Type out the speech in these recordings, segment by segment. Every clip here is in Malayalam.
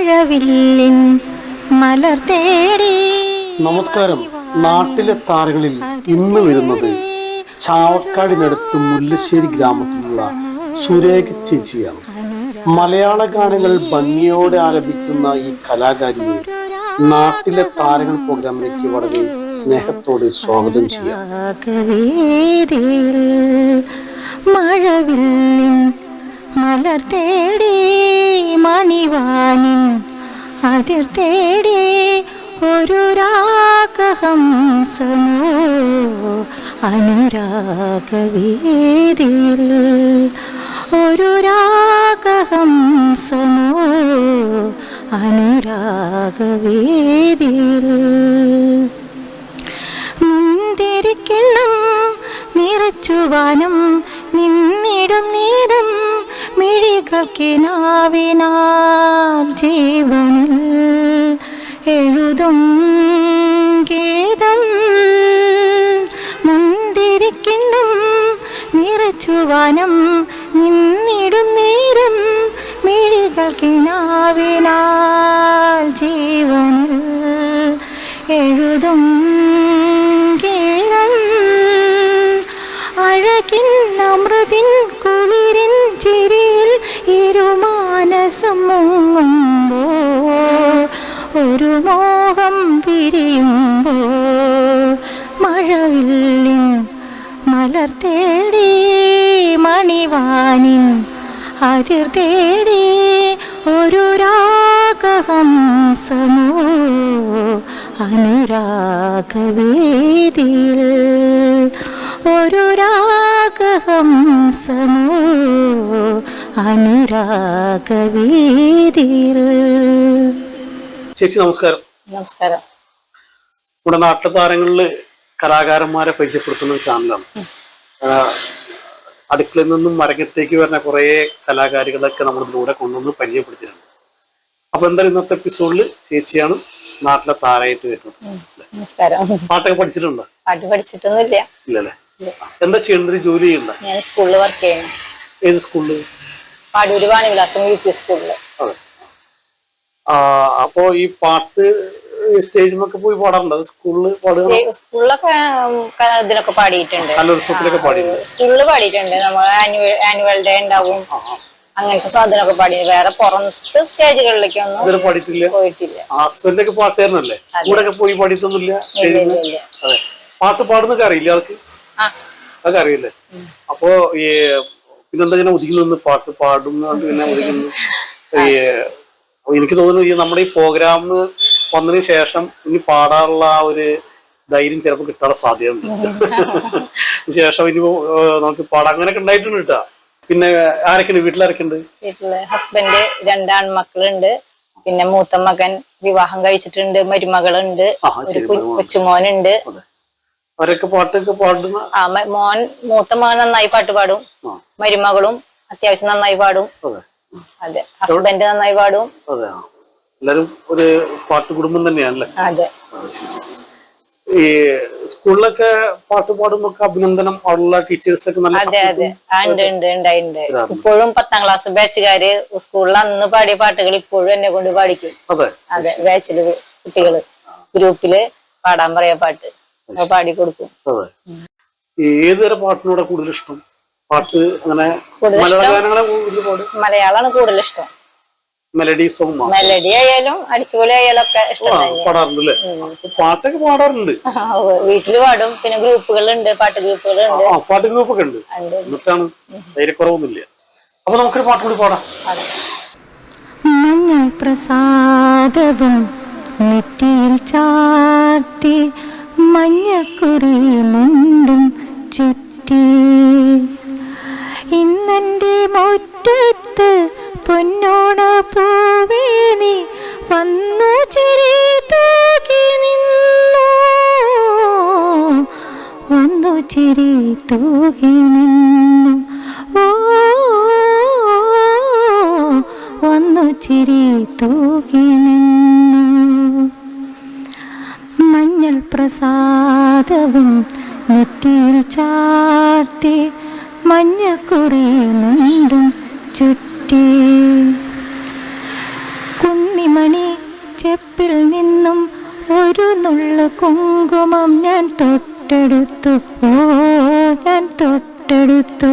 മഴവില്ലിൻ മലർ തേടി നമസ്കാരം. നാട്ടിലെ താരങ്ങളിൽ ഇന്ന് വരുന്നത് ചാവക്കാടിനടുത്ത് മുല്ലശ്ശേരി ഗ്രാമത്തിലുള്ള സുരേഖ ചേച്ചിയാണ്. മലയാള ഗാനങ്ങൾ ഭംഗിയോടെ ആരംഭിക്കുന്ന ഈ കലാകാരിയെ നാട്ടിലെ താരങ്ങൾ പ്രോഗ്രാമിലേക്ക് വളരെ സ്നേഹത്തോടെ സ്വാഗതം ചെയ്യാം. മഴവില്ലിൻ മലർ തേടി മണിവാനിൻ അതിർ തേടി ഒരു രാഗഹംസമോ അനുരാഗവേദിയിൽ ഒരു രാഗഹംസമോ അനുരാഗവേദിയിൽ മുന്തിരിക്കിണ്ണം നിറച്ചുവാനം നിന്നിടും നേരം മിഴികൾക്കിനാവിനാൽ ജീവനിൽ എഴുതും ഗീതം മുന്തിരിക്കിണ്ണം നിറച്ചുവാനം നിന്നിടും നേരം മിഴികൾക്കിനാവിനാൽ മുങ്ങുമ്പോൾ ഒരു മോഹം പിരിയുമ്പോൾ മഴവില്ലിൻ മലർ തേടി മണിവാനിൻ അതിർ തേടി ഒരു രാഗഹംസമോ അനുരാഗവേദിയിൽ ഒരു രാഗഹംസമോ അനുരാഗവേദിയിൽ. ചേച്ചി നമസ്കാരം. നമസ്കാരം. നമ്മുടെ നാട്ടുതാരങ്ങളിൽ താരങ്ങളിൽ കലാകാരന്മാരെ പരിചയപ്പെടുത്തുന്ന ഒരു ചാനലാണ്. അടുക്കളയിൽ നിന്നും മരങ്ങത്തേക്ക് വരുന്ന കുറേ കലാകാരികളൊക്കെ നമ്മൾ ഇതിലൂടെ കൊണ്ടുവന്ന് പരിചയപ്പെടുത്തിയിട്ടുണ്ട്. അപ്പൊ എന്തായാലും ഇന്നത്തെ എപ്പിസോഡിൽ ചേച്ചിയാണ് നാട്ടിലെ താരമായിട്ട് വരുന്നത്. നമസ്കാരം. പാട്ടൊക്കെ പഠിച്ചിട്ടുണ്ടോ? പാട്ട് പഠിച്ചിട്ടൊന്നുമില്ല. ഇല്ലല്ലേ? എന്താ ചെയ്യുന്നത് ജോലി ചെയ്യണ്ട? ഞാൻ സ്കൂളിൽ വർക്ക് ചെയ്യുന്നു. ഏത് സ്കൂളിൽ പാടൂര് വാണിവിലാസം യു പി അപ്പോ ഈ പാട്ട് സ്റ്റേജിലൊക്കെ പോയി പാടാറുണ്ട്? സ്കൂളിൽ സ്കൂളിലൊക്കെ ഇതിലൊക്കെ പാടിയിട്ടുണ്ട്. കലോത്സവത്തിലൊക്കെ പാടിയിട്ടുണ്ട്. സ്കൂളിൽ പാടിയിട്ടുണ്ട്. നമ്മൾ ആനുവൽ ആനുവൽ ഡേ ഉണ്ടാവും. അങ്ങനത്തെ സാധനമൊക്കെ പാടി വേറെ പുറത്ത് സ്റ്റേജുകളിലേക്കൊന്നും പാടിയിട്ടില്ല. പോയിട്ടില്ല. ഹസ്ബൻഡൊക്കെ പാട്ടുകാരനല്ലേ? കൂടെ പോയി പാടിയിട്ടൊന്നുമില്ല? പാട്ട് പാടുന്നൊക്കെ അറിയില്ല ആൾക്ക്? അതൊക്കെ അറിയില്ലേ? അപ്പോ ഈ പിന്നെന്താ ഇങ്ങനെ ഒതുങ്ങി നിന്ന് പാട്ട് പാടുന്നതുകൊണ്ട് പിന്നെ ഒതുങ്ങി എനിക്ക് തോന്നുന്നു ഈ നമ്മുടെ ഈ പ്രോഗ്രാം വന്നതിന് ശേഷം ഇനി പാടാനുള്ള ആ ഒരു ധൈര്യം ചിലപ്പോൾ കിട്ടാനുള്ള സാധ്യതയുണ്ട്. ശേഷം ഇനി നമുക്ക് പാടാം. അങ്ങനെയൊക്കെ ഉണ്ടായിട്ടുണ്ട് കേട്ടാ. പിന്നെ ആരൊക്കെയുണ്ട്? വീട്ടിലാരൊക്കെ ഉണ്ട് വീട്ടിൽ ഹസ്ബൻഡ് രണ്ടാൺമക്കളുണ്ട് പിന്നെ മൂത്ത മകൻ വിവാഹം കഴിച്ചിട്ടുണ്ട്. മരുമകളുണ്ട്. കൊച്ചുമോനുണ്ട്. അവരൊക്കെ പാട്ടൊക്കെ പാടുന്ന ആ മ- മോൻ മൂത്ത മകൻ നന്നായി പാട്ട് പാടും. ആ. മരുമകളും അത്യാവശ്യം നന്നായി പാടും. അതെ. അതെ. ഹസ്ബൻഡ് നന്നായി പാടും. അതെ ആ. എല്ലാരും ഒരു പാട്ട് കുടുംബം തന്നെയാണല്ലേ? അതെ. ശരി. ഈ സ്കൂളിലൊക്കെ പാട്ട് പാടുമ്പോ അഭിനന്ദനം അവിടെയുള്ള ടീച്ചേഴ്സ് ഒക്കെ നല്ല അതെ അതെ. ആ ഉണ്ട് ഉണ്ട് ഉണ്ടായിട്ടുണ്ട് ഇതാണ്. ഇപ്പോഴും പത്താം ക്ലാസ് ബാച്ചുകാര് സ്കൂളിൽ അന്ന് പാടിയ പാട്ടുകൾ ഇപ്പോഴും എന്നെ കൊണ്ട് പാടിക്കും. അതെ. അതെ ബാച്ചിൽ കുട്ടികൾ ഗ്രൂപ്പിൽ പാടാൻ പറയാ പാട്ട്. പാടി കൊടുക്കും. അതെ. ഏത് കൂടുതൽ ഇഷ്ടം? പാട്ട് അങ്ങനെ മലയാള ഗാനങ്ങളെ മലയാളമാണ് കൂടുതൽ ഇഷ്ടം. മെലഡി സോങ് മെലഡി ആയാലും അടിച്ചുപൊളി ആയാലും ഒക്കെ ഇഷ്ടമാണ് പാട്ടൊക്കെ പാടാറുണ്ട്. വീട്ടിൽ പാടും. പിന്നെ ഗ്രൂപ്പുകളുണ്ട് പാട്ട് ഗ്രൂപ്പുകളുണ്ട്. പാട്ട് ഗ്രൂപ്പൊക്കെ ഉണ്ട്. എന്നിട്ടാണ് ധൈര്യക്കുറവൊന്നുമില്ല. അപ്പൊ നമുക്കൊരു പാട്ട് കൂടി പാടാം. അതെ. മഞ്ഞൾ പ്രസാദവും നെറ്റിയിൽ ചാർത്തി മഞ്ഞക്കുറി മുണ്ടും ചുറ്റി. ഇന്നെന്റെ മുറ്റത്ത് പൊന്നോണ പൂവേ നീ വന്നു ചിരി തൂക്കി നിന്നു. വന്നു ചിരി തൂക്കി നിന്നു. ഓ വന്നു ചിരി തൂക്കി നിന്നു. പ്രസാദവും നെറ്റിയിൽ ചാർത്തി മഞ്ഞക്കുറി നീണ്ടും ചുറ്റി. കുന്നിമണി ചെപ്പിൽ നിന്നും ഒരു നുള്ളു കുങ്കുമം ഞാൻ തൊട്ടെടുത്തു. ഓ ഞാൻ തൊട്ടെടുത്തു.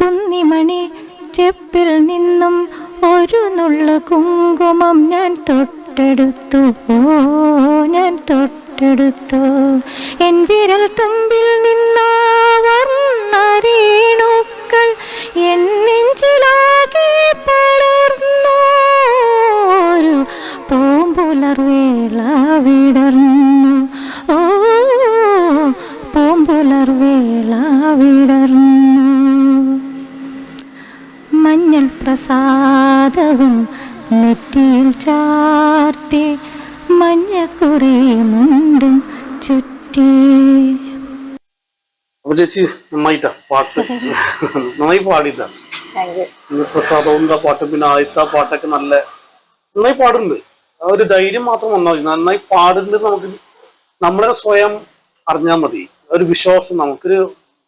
കുന്നിമണി ചെപ്പിൽ നിന്നും ഒരു നുള്ളു കുങ്കുമം ഞാൻ തൊട്ട് തൊട്ടെടുത്തു ഓ ഞാൻ തൊട്ടെടുത്തു. എൻ വിരൽ തുമ്പിൽ നിന്ന വർണരേണുക്കൾ എൻ നെഞ്ചിലാകെ പടർന്നു. ഒരു പൂമ്പുലർവേള വിടർന്നു. ഓ പൂമ്പുലർവേള വിടർന്നു. മഞ്ഞൾ പ്രസാദവും നെറ്റിയിൽ ചാർത്തി മഞ്ഞക്കുറി മുണ്ടും ചുറ്റി. ചേച്ചി നന്നായിട്ടാ പാട്ട്. നന്നായി പാടിയിട്ടാ. താങ്ക് യു ഈ പ്രസാദവും ആ പാട്ടും പിന്നെ ആദ്യത്തെ ആ പാട്ടൊക്കെ നല്ല നന്നായി പാടുന്നുണ്ട്. ആ ഒരു ധൈര്യം മാത്രം വന്നാൽ മതി. നന്നായി പാടുന്നുണ്ട് നമുക്ക് നമ്മളെ സ്വയം അറിഞ്ഞാൽ മതി. ഒരു വിശ്വാസം നമുക്കൊരു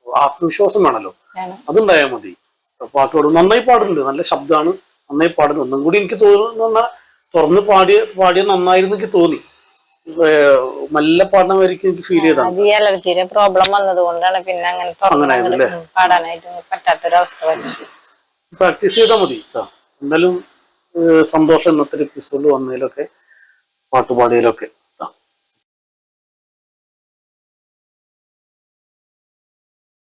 ആത്മവിശ്വാസം വേണല്ലോ. വേണം. അതുണ്ടായാൽ മതി. പാട്ടോട് പാടും. നന്നായി പാടുന്നുണ്ട്. നല്ല ശബ്ദമാണ്. നന്നായി പാടുന്നു. ഒന്നും കൂടി എനിക്ക് തോന്നുന്ന തുറന്ന് പാടിയ പാടിയ നന്നായിരുന്നു എനിക്ക് തോന്നി. നല്ല പാടുന്ന പാടണമായിരിക്കും എനിക്ക് ഫീൽ ഈ അലർജിയുടെ പ്രോബ്ലം പിന്നെ അങ്ങനെ? പാടാനായിട്ട് പറ്റാത്തൊരവസ്ഥ പ്രാക്ടീസ് ചെയ്താൽ മതി എന്തായാലും സന്തോഷം ഇന്നത്തെ എപ്പിസോഡിൽ വന്നതിലൊക്കെ പാട്ട് പാടിയതിലൊക്കെ.